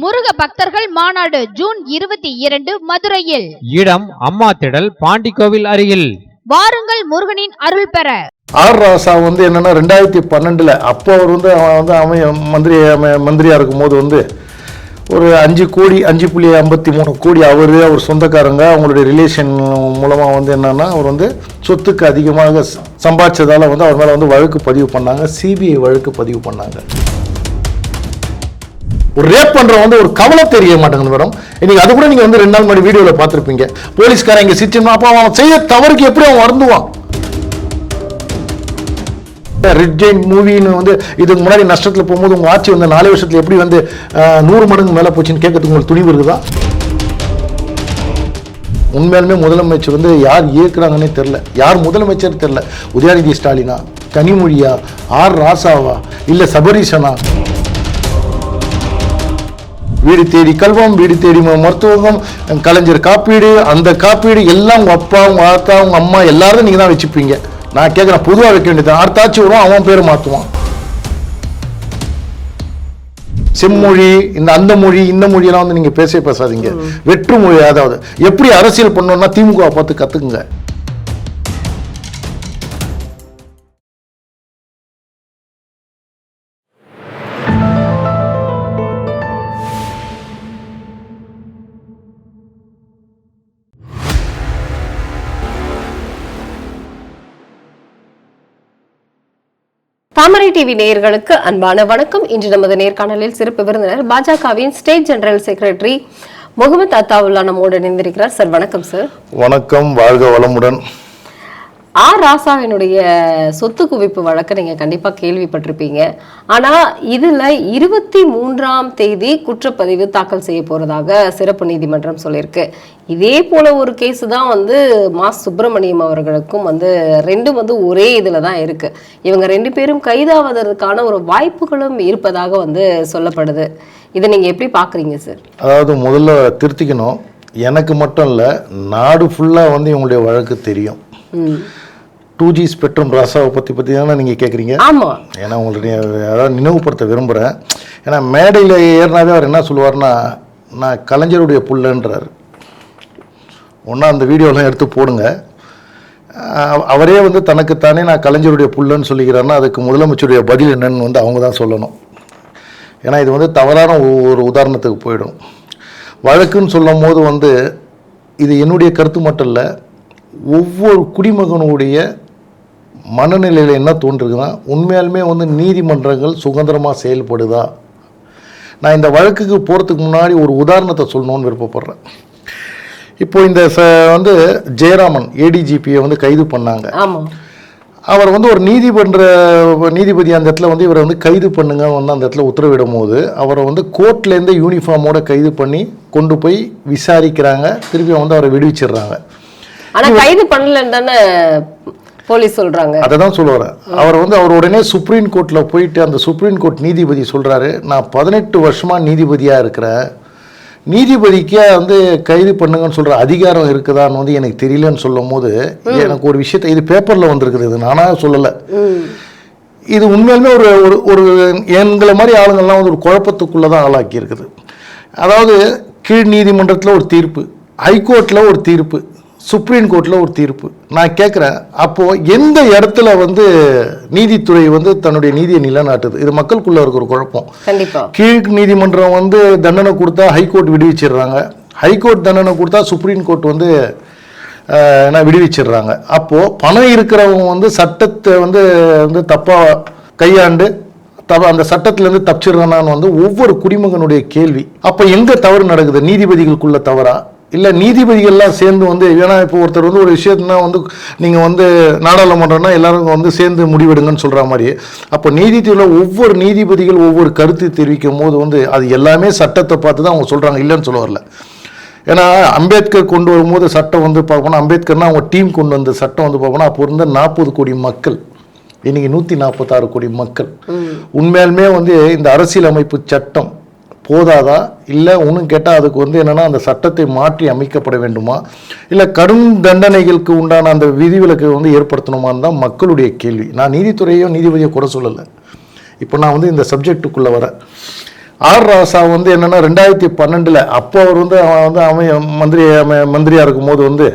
முருக பக்தர்கள் மாநாடு ஜூன் இருபத்தி இரண்டு மதுரையில். இடம் அம்மா திடல் பாண்டிக்கோவில் அருகில். வாருங்கள் முருகனின் அருள் பெற. ஆர் ராசா வந்து என்னன்னா ரெண்டாயிரத்தி பன்னெண்டில் அப்போ அவர் வந்து அவன் வந்து அமை மந்திரி அமை- மந்திரியா இருக்கும்போது வந்து ஒரு அஞ்சு கோடி அஞ்சு புள்ளி ஐம்பத்தி மூணு கோடி அவர் அவர் சொந்தக்காரங்க அவங்களுடைய ரிலேஷன் மூலமாக வந்து என்னன்னா அவர் வந்து சொத்துக்கு அதிகமாக ச- சம்பாதிச்சதால வந்து அவர் மேலே வந்து வழக்கு பதிவு பண்ணாங்க சிபிஐ வழக்கு பதிவு பண்ணாங்க. ஒரு ரேப் பண்றவன் வந்து ஒரு கவலை தெரிய மாட்டேங்குது மேடம் இன்னைக்கு அது கூட நீங்க வந்து ரெண்டு நாள் முன்னாடி வீடியோவில் பார்த்துருப்பீங்க. போலீஸ்காரன் இங்கே சிரிச்சுமா அப்போ அவன் செய்ய தவறுக்கு எப்படி அவன் வருந்துவான்? ரெட் ஜெயின் மூவின்னு வந்து இதுக்கு முன்னாடி நஷ்டத்தில் போகும்போது உங்கள் ஆட்சி வந்து நாலு வருஷத்துல எப்படி வந்து நூறு மடங்கு மேலே போச்சுன்னு கேட்கறதுக்கு உங்களுக்கு துணிவு இருக்குதா? உண்மையாலுமே முதலமைச்சர் வந்து யார் இயக்குறாங்கன்னே தெரில யார் முதலமைச்சர் தெரில உதயாநிதி ஸ்டாலினா கனிமொழியா ஆர் ராசாவா இல்லை சபரீசனா வீடு தேடி கல்வம் வீடு தேடி மருத்துவம் கலைஞர் காப்பீடு அந்த காப்பீடு எல்லாம் உங்க அப்பா உங்க ஆத்தா உங்க அம்மா எல்லாரும் நீங்க தான் வச்சுப்பீங்க. நான் கேட்குறேன் பொதுவாக வைக்க வேண்டியது அடுத்தாச்சு வரும் அவன் பேரை மாற்றுவான் செம்மொழி இந்த அந்த மொழி இந்த மொழியெல்லாம் வந்து நீங்க பேசவே பேசாதீங்க. வெற்று மொழி அதாவது. எப்படி அரசியல் பண்ணணும்னா திமுக பார்த்து கத்துக்குங்க. டிவி நேயர்களுக்கு அன்பான வணக்கம். இன்று நமது நேர்காணலில் சிறப்பு விருந்தினர் பாஜகவின் state general secretary Mohammed Athaullah நம்மோடு இணைந்திருக்கிறார். சார் வணக்கம் சார். வணக்கம். வாழ்க வளமுடன். ஆர் ராசாவினுடைய சொத்து குவிப்பு வழக்கு நீங்க கண்டிப்பா கேள்விப்பட்டிருப்பீங்க. ஆனா இதுல இருபத்தி மூன்றாம் தேதி குற்றப்பதிவு தாக்கல் செய்ய போறதாக சிறப்பு நீதிமன்றம் சொல்லியிருக்கு. இதே போல ஒரு கேஸ் தான் வந்து மா. சுப்பிரமணியம் அவர்களுக்கும் வந்து ரெண்டும் வந்து ஒரே இதுல தான் இருக்கு. இவங்க ரெண்டு பேரும் கைதாவதற்கான ஒரு வாய்ப்புகளும் இருப்பதாக வந்து சொல்லப்படுது. இதை நீங்க எப்படி பாக்குறீங்க சார் அதாவது முதல்ல திருத்திக்கணும். எனக்கு மட்டும் இல்லை நாடு ஃபுல்லாக வந்து இவங்களுடைய வழக்கு தெரியும். டூ ஜி ஸ்பெக்ட்ரம் ராசாவை பற்றி பற்றி தானே நீங்கள் கேட்குறீங்க ஆமா. ஏன்னா உங்களுடைய அதாவது நினைவுபடுத்த விரும்புகிறேன் ஏன்னா மேடையில் ஏறினாவே அவர் என்ன சொல்லுவார்னா நான் கலைஞருடைய புள்ளன்றார். ஒன்றா அந்த வீடியோலாம் எடுத்து போடுங்க. அவரே வந்து தனக்குத்தானே நான் கலைஞருடைய புள்ளன்னு சொல்லிக்கிறாருன்னா அதுக்கு முதலமைச்சருடைய பதில் என்னன்னு வந்து அவங்க தான் சொல்லணும். ஏன்னா இது வந்து தவறான ஒரு உதாரணத்துக்கு போயிடும். வழக்குன்னு சொல்லும் போது வந்து இது என்னுடைய கருத்து மட்டும் இல்லை ஒவ்வொரு குடிமகனுடைய மனநிலையில் என்ன தோன்றுதுன்னா உண்மையாலுமே வந்து நீதிமன்றங்கள் சுதந்திரமாக செயல்படுதா? நான் இந்த வழக்குக்கு போகிறதுக்கு முன்னாடி ஒரு உதாரணத்தை சொல்லணும்னு விருப்பப்படுறேன். இப்போ இந்த ச வந்து ஜெயராமன் ஏடிஜிபியை வந்து கைது பண்ணாங்க. அவர் வந்து ஒரு நீதிமன்ற நீதிபதி அந்த இடத்துல வந்து இவரை வந்து கைது பண்ணுங்க வந்து அந்த இடத்துல உத்தரவிடும் போது அவரை வந்து கோர்ட்லேருந்து யூனிஃபார்மோட கைது பண்ணி கொண்டு போய் விசாரிக்கிறாங்க. திருப்பி வந்து அவரை விடுவிச்சிடுறாங்க. ஆனா கைது பண்ணலன்னு தானே போலீஸ் சொல்றாங்க. அதை தான் சொல்ல வரேன். அவர் வந்து அவர் உடனே சுப்ரீம் கோர்ட்டில் போயிட்டு அந்த சுப்ரீம் கோர்ட் நீதிபதி சொல்கிறாரு நான் பதினெட்டு வருஷமாக நீதிபதியாக இருக்கிறேன். நீதிபதிக்கே வந்து கைது பண்ணுங்கன்னு சொல்கிற அதிகாரம் இருக்குதான்னு வந்து எனக்கு தெரியலன்னு சொல்லும் போது எனக்கு ஒரு விஷயத்தை இது பேப்பரில் வந்திருக்குது. இது நானாக சொல்லலை. இது உண்மையிலுமே ஒரு ஒரு ஒரு எங்களை மாதிரி ஆளுங்கள்லாம் வந்து ஒரு குழப்பத்துக்குள்ளே தான் ஆளாக்கி இருக்குது அதாவது கீழ் நீதிமன்றத்தில் ஒரு தீர்ப்பு ஹைகோர்ட்டில் ஒரு தீர்ப்பு சுப்ரீம் கோர்ட்டில் ஒரு தீர்ப்பு. நான் கேட்குறேன் அப்போது எந்த இடத்துல வந்து நீதித்துறை வந்து தன்னுடைய நீதியை நிலைநாட்டுது? இது மக்களுக்குள்ளே இருக்கிற குழப்பம். கண்டிப்பா. கீழ் நீதிமன்றம் வந்து தண்டனை கொடுத்தா ஹைகோர்ட் விடுவிச்சிடுறாங்க. ஹைகோர்ட் தண்டனை கொடுத்தா சுப்ரீம் கோர்ட் வந்து என்ன விடுவிச்சிடுறாங்க. அப்போது பணம் இருக்கிறவங்க வந்து சட்டத்தை வந்து வந்து தப்பாக கையாண்டு தவ அந்த சட்டத்திலேருந்து தப்பிச்சிடுறானான்னு வந்து ஒவ்வொரு குடிமகனுடைய கேள்வி. அப்போ எங்கே தவறு நடக்குது? நீதிபதிகளுக்குள்ள தவறா? இல்லை நீதிபதிகள்லாம் சேர்ந்து வந்து ஏன்னா இப்போ ஒருத்தர் வந்து ஒரு விஷயத்துனா வந்து நீங்கள் வந்து நாடாளுமன்றம்னா எல்லாரும் வந்து சேர்ந்து முடிவெடுங்கன்னு சொல்கிற மாதிரி. அப்போ நீதித்துறையில் ஒவ்வொரு நீதிபதிகள் ஒவ்வொரு கருத்து தெரிவிக்கும் போது வந்து அது எல்லாமே சட்டத்தை பார்த்து தான் அவங்க சொல்கிறாங்க இல்லைன்னு சொல்ல வரல. ஏன்னா அம்பேத்கர் கொண்டு வரும்போது சட்டம் வந்து பார்ப்போம்னா அம்பேத்கர்னா அவங்க டீம் கொண்டு வந்த சட்டம் வந்து பார்ப்போம்னா அப்போ இருந்த நாற்பது கோடி மக்கள் இன்னைக்கு நூற்றி நாற்பத்தாறு கோடி மக்கள். உண்மையாலுமே வந்து இந்த அரசியலமைப்பு சட்டம் போதாதா? இல்லை ஒன்றும் கேட்டால் அதுக்கு வந்து என்னென்னா அந்த சட்டத்தை மாற்றி அமைக்கப்பட வேண்டுமா? இல்லை கடும் தண்டனைகளுக்கு உண்டான அந்த விதிவிலக்கை வந்து ஏற்படுத்தணுமான்னு தான் மக்களுடைய கேள்வி. நான் நீதித்துறையோ நீதிபதியோ கூட சொல்லலை. இப்போ நான் வந்து இந்த சப்ஜெக்ட்டுக்குள்ளே வரேன். ஆர். ராசா வந்து என்னென்னா ரெண்டாயிரத்தி பன்னெண்டில் அப்போ அவர் வந்து அவன் வந்து அமைய மந்திரி அவன் மந்திரியாக இருக்கும்போது வந்து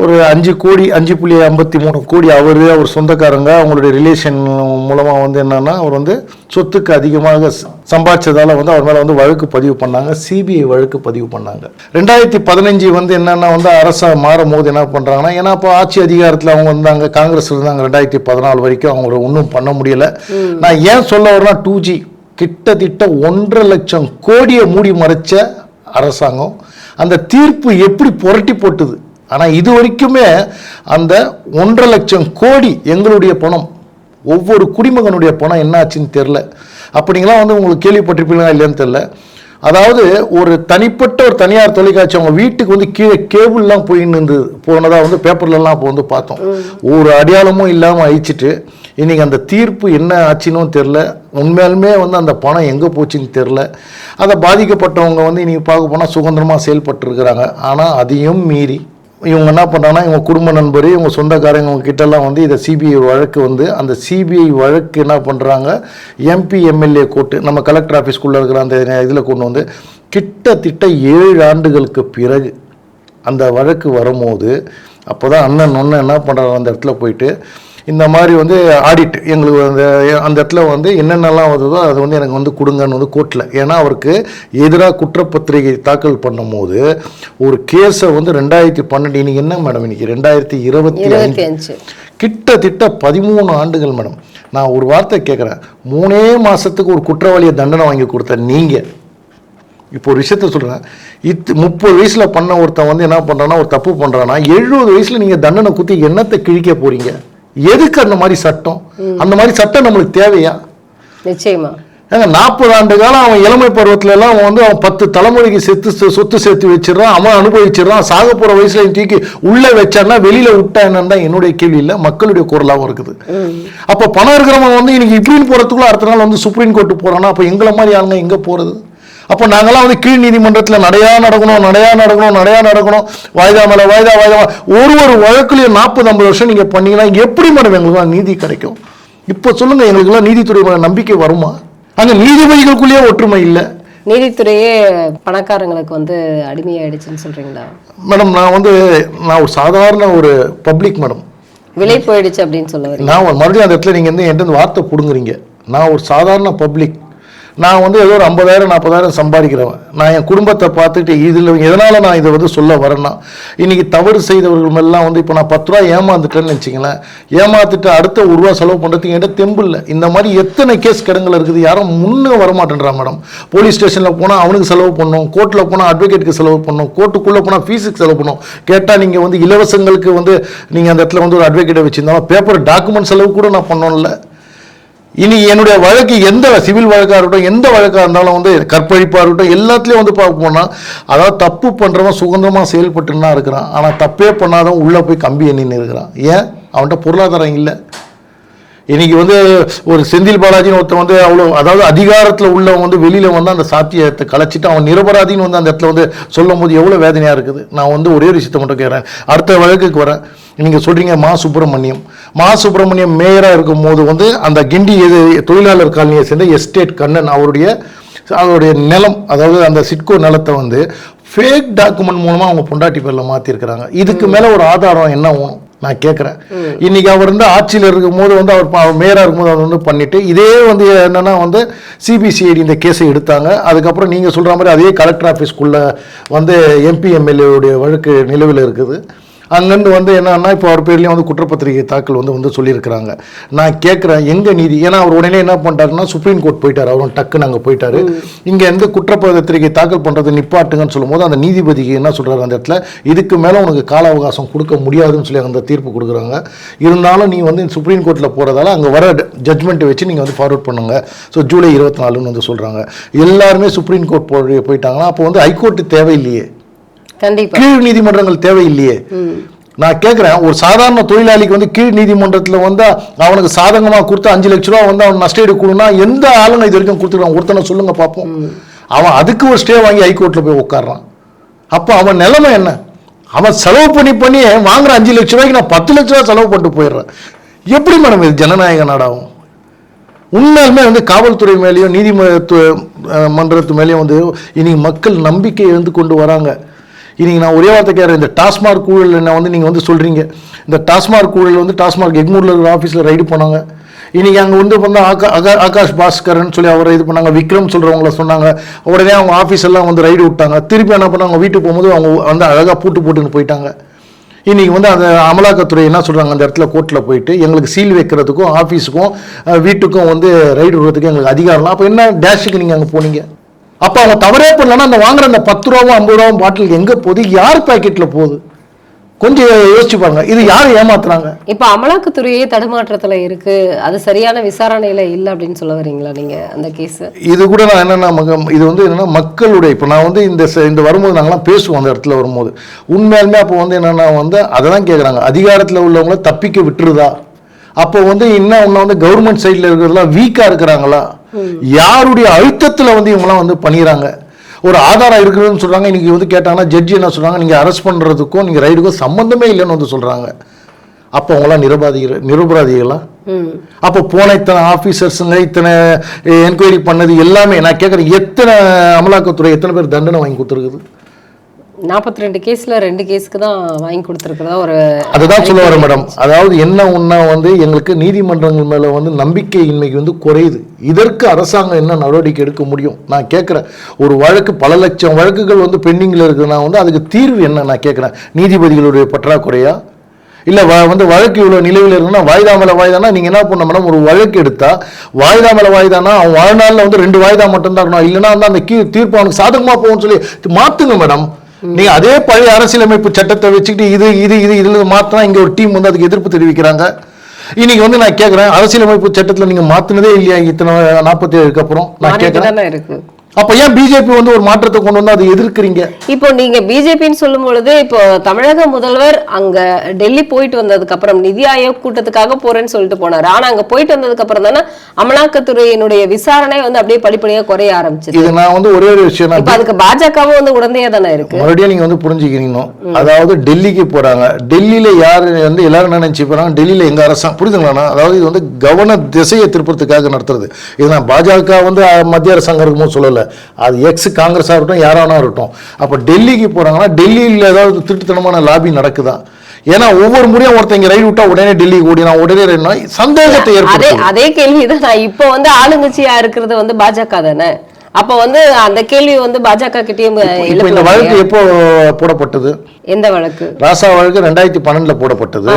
ஒரு அஞ்சு கோடி அஞ்சு புள்ளி ஐம்பத்தி மூணு கோடி அவர் அவர் சொந்தக்காரங்க அவங்களுடைய ரிலேஷன் மூலமாக வந்து என்னன்னா அவர் வந்து சொத்துக்கு அதிகமாக சம்பாதிச்சதால வந்து அவர் மேலே வந்து வழக்கு பதிவு பண்ணாங்க சிபிஐ வழக்கு பதிவு பண்ணாங்க. ரெண்டாயிரத்தி பதினஞ்சு வந்து என்னன்னா வந்து அரசா மாறும் போது என்ன பண்ணுறாங்கன்னா ஏன்னா அப்போ ஆட்சி அதிகாரத்தில் அவங்க வந்தாங்க காங்கிரஸ் இருந்தாங்க ரெண்டாயிரத்தி பதினாலு வரைக்கும் அவங்கள ஒன்றும் பண்ண முடியல. நான் ஏன் சொல்ல வரேன்னா டூ ஜி கிட்டத்தட்ட ஒன்றரை லட்சம் கோடியை மூடி மறைச்ச அரசாங்கம் அந்த தீர்ப்பு எப்படி புரட்டி போட்டுது? ஆனால் இது வரைக்குமே அந்த ஒன்றரை லட்சம் கோடி எங்களுடைய பணம் ஒவ்வொரு குடிமகனுடைய பணம் என்ன ஆச்சுன்னு தெரில அப்படிங்கலாம் வந்து உங்களுக்கு கேள்விப்பட்டிருப்பீங்களா இல்லையான்னு தெரில அதாவது ஒரு தனிப்பட்ட ஒரு தனியார் தொலைக்காட்சி அவங்க வீட்டுக்கு வந்து கீழே கேபிள்லாம் போயின்னு இருந்தது போனதா வந்து பேப்பர்லலாம் இப்போ வந்து பார்த்தோம். ஒரு அடையாளமும் இல்லாமல் அழிச்சிட்டு இன்னைக்கு அந்த தீர்ப்பு என்ன ஆச்சுன்னு தெரில உண்மையாலுமே வந்து அந்த பணம் எங்கே போச்சுன்னு தெரில அதை பாதிக்கப்பட்டவங்க வந்து இன்னைக்கு பார்க்க போனால் சுதந்திரமாக செயல்பட்டு இருக்கிறாங்க ஆனால் அதையும் மீறி இவங்க என்ன பண்ணுறாங்கன்னா இவங்க குடும்ப நண்பர் இவங்க சொந்தக்காரங்க இவங்க கிட்டலாம் வந்து இதை சிபிஐ வழக்கு வந்து அந்த சிபிஐ வழக்கு என்ன பண்ணுறாங்க எம்பி எம்எல்ஏ கோர்ட்டு நம்ம கலெக்டர் ஆஃபீஸ்க்குள்ளே இருக்கிற அந்த இதில் கொண்டு வந்து கிட்டத்தட்ட ஏழு ஆண்டுகளுக்கு பிறகு அந்த வழக்கு வரும்போது அப்போ தான் அண்ணன் ஒன்று என்ன பண்ணுறாரு அந்த இடத்துல போயிட்டு இந்த மாதிரி வந்து ஆடிட் எங்களுக்கு அந்த அந்த இடத்துல வந்து என்னென்னலாம் வருதோ அதை வந்து எனக்கு வந்து கொடுங்கன்னு வந்து கோர்ட்டில் ஏன்னா அவருக்கு எதிராக குற்றப்பத்திரிகை தாக்கல் பண்ணும்போது ஒரு கேஸை வந்து ரெண்டாயிரத்தி பன்னெண்டு இன்னைக்கு என்ன மேடம் இன்னைக்கு? ரெண்டாயிரத்தி இருபத்தி அஞ்சு. கிட்டத்தட்ட பதிமூணு ஆண்டுகள் மேடம் நான் ஒரு வார்த்தை கேட்குறேன் மூணே மாதத்துக்கு ஒரு குற்றவாளியை தண்டனை வாங்கி கொடுத்த நீங்கள் இப்போ ஒரு விஷயத்த சொல்கிறேன் இத் முப்பது வயசில் பண்ண ஒருத்தன் வந்து என்ன பண்ணுறான்னா ஒரு தப்பு பண்ணுறான்னா எழுபது வயசில் நீங்கள் தண்டனை குத்தி என்னத்தை கிழிக்க போகிறீங்க எதுக்கு அந்த மாதிரி சட்டம்? அந்த மாதிரி சட்டம் நம்மளுக்கு தேவையா? நிச்சயமா. ஏங்க நாற்பது ஆண்டு காலம் அவன் இளமை பருவத்துல எல்லாம் அவன் வந்து அவன் பத்து தலைமுறைக்கு செத்து சொத்து சேர்த்து வச்சிடறான் அவன் அனுபவிச்சிடறான் சாக போற வயசுல தூக்கி உள்ள வச்சான்னா வெளியில விட்டா என்னன்னு தான் என்னுடைய கேள்வி இல்ல மக்களுடைய குரலாகவும் இருக்குது. அப்ப பணம் இருக்கிறவன் வந்து இன்னைக்கு இப்படின்னு போறதுக்குள்ள அடுத்த நாள் வந்து சுப்ரீம் கோர்ட்டு போறானா? அப்ப எங்களை மாதிரி ஆளுங்க எங்க போறது? அப்போ நாங்கெல்லாம் வந்து கீழ் நீதிமன்றத்துல நடையா நடக்கணும் நடையா நடக்கணும் நடையா நடக்கணும். வாய்தா மேல வாய்தா வாய்தா ஒரு ஒரு வழக்குலயும் நாற்பது ஐம்பது வருஷம் நீங்க பண்ணீங்கன்னா எப்படி மேடம் எங்களுக்கு நீதி கிடைக்கும்? இப்போ சொல்லுங்க எங்களுக்கெல்லாம் நீதித்துறை மேல நம்பிக்கை வருமா? அங்க நீதிபதிகளுக்குள்ளேயே ஒற்றுமை இல்லை. நீதித்துறையே பணக்காரங்களுக்கு வந்து அடிமையாயிடுச்சுன்னு சொல்றீங்களா? மேடம் நான் வந்து நான் ஒரு சாதாரண ஒரு பப்ளிக் மேடம். விலை போயிடுச்சு அப்படின்னு சொல்ல வரீங்க. நான் ஒரு மறுபடியும் அந்த இடத்துல நீங்கள் வந்து என்கிட்ட வார்த்தை பிடுங்குறீங்க. நான் ஒரு சாதாரண பப்ளிக் நான் வந்து ஏதோ ஒரு ஐம்பதாயிரம் நாற்பதாயிரம் சம்பாதிக்கிறவன். நான் என் குடும்பத்தை பார்த்துட்டு இதில் எதனால் நான் இதை வந்து சொல்ல வரேன்னா இன்றைக்கி தவறு செய்தவர்கள் எல்லாம் வந்து இப்போ நான் பத்து ரூபா ஏமாந்துட்டேன்னு வச்சுங்களேன் ஏமாத்துட்டு அடுத்த ஒரு ரூபா செலவு பண்ணுறதுக்கு என்கிட்ட தெம்பு இல்லை. இந்த மாதிரி எத்தனை கேஸ் கிடங்கள் இருக்குது யாரும் முன்னே வரமாட்டேன்றா மேடம். போலீஸ் ஸ்டேஷனில் போனால் அவனுக்கு செலவு பண்ணும் கோர்ட்டில் போனால் அட்வொகேட்டுக்கு செலவு பண்ணும் கோர்ட்டுக்குள்ளே போனால் ஃபீஸுக்கு செலவு பண்ணணும் கேட்டால் நீங்கள் வந்து இலவசங்களுக்கு வந்து நீங்கள் அந்த இடத்துல வந்து ஒரு அட்வொகேட்டை வச்சுருந்தாலும் பேப்பர் டாக்குமெண்ட் செலவு கூட நான் பண்ணோம்ல. இனி என்னுடைய வழக்கு எந்த சிவில் வழக்காக இருக்கட்டும் எந்த வழக்காக இருந்தாலும் வந்து கற்பழிப்பாக இருக்கட்டும் எல்லாத்துலேயும் வந்து பார்க்க போனால் அதாவது தப்பு பண்ணுறவன் சுதந்திரமாக செயல்பட்டுன்னு தான் இருக்கிறான். ஆனால் தப்பே பண்ணாதவன் உள்ளே போய் கம்பி எண்ணின்னு இருக்கிறான். ஏன்? அவன்கிட்ட பொருளாதாரம் இல்லை. இன்னைக்கு வந்து ஒரு செந்தில் பாலாஜின்னு ஒருத்தன் வந்து அவ்வளோ அதாவது அதிகாரத்தில் உள்ளவன் வந்து வெளியில் வந்து அந்த சாத்தியத்தை கலைச்சிட்டு அவன் நிரபராதின்னு வந்து அந்த இடத்துல வந்து சொல்லும் போது எவ்வளோ வேதனையாக இருக்குது. நான் வந்து ஒரே ஒரு விஷயத்தை மட்டும் கேட்குறேன். அடுத்த வழக்குக்கு வரேன். நீங்கள் சொல்கிறீங்க மா சுப்பிரமணியம். மா சுப்பிரமணியம் மேயராக இருக்கும் போது வந்து அந்த கிண்டி எது தொழிலாளர் காலனியை சேர்ந்த எஸ்டேட் கண்ணன் அவருடைய அவருடைய நிலம் அதாவது அந்த சிட்கோ நிலத்தை வந்து ஃபேக் டாக்குமெண்ட் மூலமாக அவங்க பொண்டாட்டி பேரில் மாற்றிருக்கிறாங்க இதுக்கு மேலே ஒரு ஆதாரம் என்ன வேணும்? நான் கேட்குறேன் இன்னைக்கு அவர் வந்து ஆட்சியில் இருக்கும்போது வந்து அவர் மேயராக இருக்கும்போது அவர் வந்து பண்ணிவிட்டு இதே வந்து என்னன்னா வந்து சிபிசிஐடி இந்த கேஸை எடுத்தாங்க. அதுக்கப்புறம் நீங்கள் சொல்கிற மாதிரி அதே கலெக்டர் ஆஃபீஸ்க்குள்ளே வந்து எம்பி எம்எல்ஏவுடைய வழக்கு நிலவில் இருக்குது. அங்கேருந்து வந்து என்னன்னா இப்போ அவர் பேர்லேயும் வந்து குற்றப்பத்திரிகை தாக்கல் வந்து வந்து சொல்லியிருக்கிறாங்க. நான் கேட்குறேன் எங்கே நீதி? ஏன்னா அவர் உடனே என்ன பண்ணிட்டாருன்னா சுப்ரீம் கோர்ட் போயிட்டார். அவரும் டக்குன்னு அங்கே போயிட்டாரு. இங்கே எந்த குற்றப்பத்திரிகை தாக்கல் பண்ணுறது நிப்பாட்டுங்கன்னு சொல்லும்போது அந்த நீதிபதிக்கு என்ன சொல்கிறாரு அந்த இடத்துல? இதுக்கு மேலே உனக்கு கால அவகாசம் கொடுக்க முடியாதுன்னு சொல்லி அந்த தீர்ப்பு கொடுக்குறாங்க. இருந்தாலும் நீ வந்து சுப்ரீம் கோர்ட்டில் போகிறதால அங்கே வர ஜட்மெண்ட்டை வச்சு நீங்கள் வந்து ஃபார்வர்ட் பண்ணுங்க. ஸோ ஜூலை இருபத்தி நாலுன்னு வந்து சொல்கிறாங்க எல்லாருமே சுப்ரீம் கோர்ட் போய் போயிட்டாங்கன்னா அப்போ வந்து ஹைகோர்ட்டு தேவையில்லையே. கீழ் நீதிமன்றங்கள் தேவையில்லையே. நான் கேட்குறேன் ஒரு சாதாரண தொழிலாளிக்கு வந்து கீழ் நீதிமன்றத்தில் வந்து அவனுக்கு சாதகமாக கொடுத்து அஞ்சு லட்ச ரூபா வந்து அவன் நஷ்டஈடு கொடுனா எந்த ஆளுங்க இது வரைக்கும் கொடுத்துருக்கான்? ஒருத்தனை சொல்லுங்க பார்ப்போம் அவன் அதுக்கு ஒரு ஸ்டே வாங்கி ஹைகோர்ட்டில் போய் உட்கார்றான் அப்போ அவன் நிலைமை என்ன? அவன் செலவு பண்ணி பண்ணி வாங்குற அஞ்சு லட்ச ரூபாய்க்கு நான் பத்து லட்ச ரூபா செலவு பண்ணிட்டு போயிடுறேன். எப்படி மேடம் இது ஜனநாயக நாடாகும்? உண்மையாலுமே வந்து காவல்துறை மேலேயும் நீதிமன்றத்து மேலேயும் வந்து இன்னைக்கு மக்கள் நம்பிக்கை இழந்து கொண்டு வராங்க. இன்னைக்கு நான் ஒரே வார்த்தை கேட்குறேன் இந்த டாஸ்மார்க் ஊழல் என்ன வந்து நீங்கள் வந்து சொல்கிறீங்க இந்த டாஸ்மாக் ஊழல் வந்து டாஸ்மாக் எக்மூரில் இருக்கிற ஆஃபீஸில் ரைடு போனாங்க இன்றைக்கி அங்கே வந்து வந்து ஆகா அகா ஆகாஷ் பாஸ்கரன் சொல்லி அவரை இது பண்ணாங்க விக்ரம் சொல்கிறவங்கள சொன்னாங்க. உடனே அவங்க ஆஃபீஸ் எல்லாம் வந்து ரைடு விட்டாங்க. திருப்பி என்ன பண்ணாங்க வீட்டுக்கு போகும்போது அவங்க வந்து அழகாக பூட்டு போட்டுன்னு போயிட்டாங்க. இன்றைக்கி வந்து அந்த அமலாக்கத்துறை என்ன சொல்கிறாங்க அந்த இடத்துல கோர்ட்டில் போயிட்டு எங்களுக்கு சீல் வைக்கிறதுக்கும் ஆஃபீஸுக்கும் வீட்டுக்கும் வந்து ரைடு விடுறதுக்கும் எங்களுக்கு அதிகாரம்லாம் அப்போ என்ன டேஷுக்கு நீங்கள் அங்கே போனீங்க? அப்போ அவங்க தவறே பண்ணலன்னா அந்த வாங்குற அந்த பத்து ரூபாவும் ஐம்பது ரூபாவும் பாட்டில் எங்கே போகுது? யார் பாக்கெட்டில் போகுது? கொஞ்சம் யோசிச்சு பாருங்க. இது யார் ஏமாத்துறாங்க? இப்ப அமலாக்கத்துறையே தடுமாற்றத்துல இருக்கு. அது சரியான விசாரணையில இல்ல அப்படின்னு சொல்ல வரீங்களா நீங்க அந்த கேஸ் இது கூட நான் என்னென்ன மக- இது வந்து என்னன்னா மக்களுடைய இப்போ நான் வந்து இந்த இந்த வரும்போது நாங்களாம் பேசுவோம் அந்த இடத்துல வரும்போது. உண்மையாலுமே அப்போ வந்து என்னன்னா வந்து அதை தான் கேட்குறாங்க அதிகாரத்தில் உள்ளவங்கள தப்பிக்க விட்டுருதா? அப்போ வந்து இன்னும் இன்னும் வந்து கவர்மெண்ட் சைடில் இருக்கிறதுலாம் வீக்காக இருக்கிறாங்களா? யாருடைய அழுத்தத்தில் வந்து இவங்களாம் வந்து பண்ணிடுறாங்க ஒரு ஆதாரம் இருக்குதுன்னு சொல்றாங்க இன்னைக்கு வந்து கேட்டாங்கன்னா ஜட்ஜி என்ன சொல்றாங்க நீங்க அரெஸ்ட் பண்றதுக்கும் நீங்க ரைடுக்கும் சம்பந்தமே இல்லைன்னு வந்து சொல்றாங்க. அப்போ அவங்களாம் நிரபாதிகள் நிரபராதிகளா? அப்போ போன இத்தனை ஆஃபீஸர்ஸுங்க இத்தனை என்கொயரி பண்ணது எல்லாமே நான் கேட்குறேன் எத்தனை அமலாக்கத்துறை எத்தனை பேர் தண்டனை வாங்கி கொடுத்துருக்குது? நாற்பத்தி ரெண்டு கேஸ்ல ரெண்டு கேஸ்க்கு தான் வாங்கி கொடுத்துருக்கிறதா ஒரு அதுதான் சொல்ல வரேன் மேடம். அதாவது என்ன ஒன்றா வந்து எங்களுக்கு நீதிமன்றங்கள் மேலே வந்து நம்பிக்கையின்மைக்கு வந்து குறையுது. இதற்கு அரசாங்கம் என்ன நடவடிக்கை எடுக்க முடியும்? நான் கேட்குறேன் ஒரு வழக்கு பல லட்சம் வழக்குகள் வந்து பெண்டிங்கில் இருக்குதுன்னா வந்து அதுக்கு தீர்வு என்ன? நான் கேட்குறேன் நீதிபதிகளுடைய பற்றாக்குறையா? இல்லை வ வந்து வழக்கு இவ்வளோ நிலுவையில் இருக்குன்னா வாய்தா மேலே வாய்தானா? நீங்கள் என்ன பண்ண மேடம்? ஒரு வழக்கு எடுத்தா வாய்தா மேலே வாய்தானா? அவன் வாழ்நாளில் வந்து ரெண்டு வாய்தா மட்டும்தான் இருக்கணும். இல்லைன்னா வந்து அந்த கீ தீர்ப்பு அவனுக்கு சாதகமாக போகும்னு சொல்லி மாற்றுங்க மேடம். நீங்க அதே பழைய அரசியலமைப்பு சட்டத்தை வச்சுக்கிட்டு இது இது இது இதுல மாத்தினா இங்க ஒரு டீம் வந்து அதுக்கு எதிர்ப்பு தெரிவிக்கிறாங்க. இன்னைக்கு வந்து நான் கேட்கறேன் அரசியலமைப்பு சட்டத்துல நீங்க மாத்தினதே இல்லையா? இத்தனை நாற்பத்தி ஏழுக்கு அப்புறம் நான் கேட்கறேன் அப்ப ஏன் பிஜேபி வந்து ஒரு மாற்றத்தை கொண்டு வந்து அதை எதிர்க்கிறீங்க? இப்போ நீங்க பிஜேபின்னு சொல்லும் பொழுது இப்போ தமிழக முதல்வர் அங்க டெல்லி போயிட்டு வந்ததுக்கு அப்புறம் நிதி ஆயோக் கூட்டத்துக்காக போறேன்னு சொல்லிட்டு போனாரு. ஆனா அங்க போயிட்டு வந்ததுக்கு அப்புறம் தானே அமலாக்கத்துறையினுடைய விசாரணை வந்து அப்படியே படிப்படியா குறைய ஆரம்பிச்சது. இது நான் வந்து ஒரே ஒரு விஷயம் இப்ப அதுக்கு பாஜகவும் வந்து உடந்தையா தானே இருக்கு. மறுபடியும் நீங்க வந்து புரிஞ்சுக்கிறீங்க அதாவது டெல்லிக்கு போறாங்க. டெல்லியில யாரு வந்து எல்லாரும் நினைச்சு போறாங்க? டெல்லியில எங்க அரசாங்கம் புரியுதுங்களா அதாவது இது வந்து கவன திசையை திருப்பறதுக்காக நடத்துறது. இது நான் பாஜக வந்து மத்திய அரசாங்கம் இருக்குமோ சொல்லல. அது எக்ஸ் காங்கிரஸா இருக்கட்டும் யாரானா இருக்கட்டும். அப்ப டெல்லிக்கு போறாங்கன்னா டெல்லியில் ஏதாவது திருட்டுத்தனமான லாபி நடக்குதா? ஏன்னா ஒவ்வொரு முறையும் ஒருத்தன் இங்க ரைடு விட்டா உடனே டெல்லிக்கு ஓடினா உடனே சந்தேகத்தை ஏற்படுத்தும். அதே கேள்விதான் நான். இப்போ வந்து ஆளுங்கட்சியா இருக்கிறது வந்து பாஜக தானே? அப்ப வந்து அந்த கேள்வி வந்து பாஜக கிட்டயும் இந்த வழக்கு எப்போ போடப்பட்டது? எந்த வழக்கு? ராசா வழக்கு ரெண்டாயிரத்தி பன்னெண்டுல போடப்பட்டது.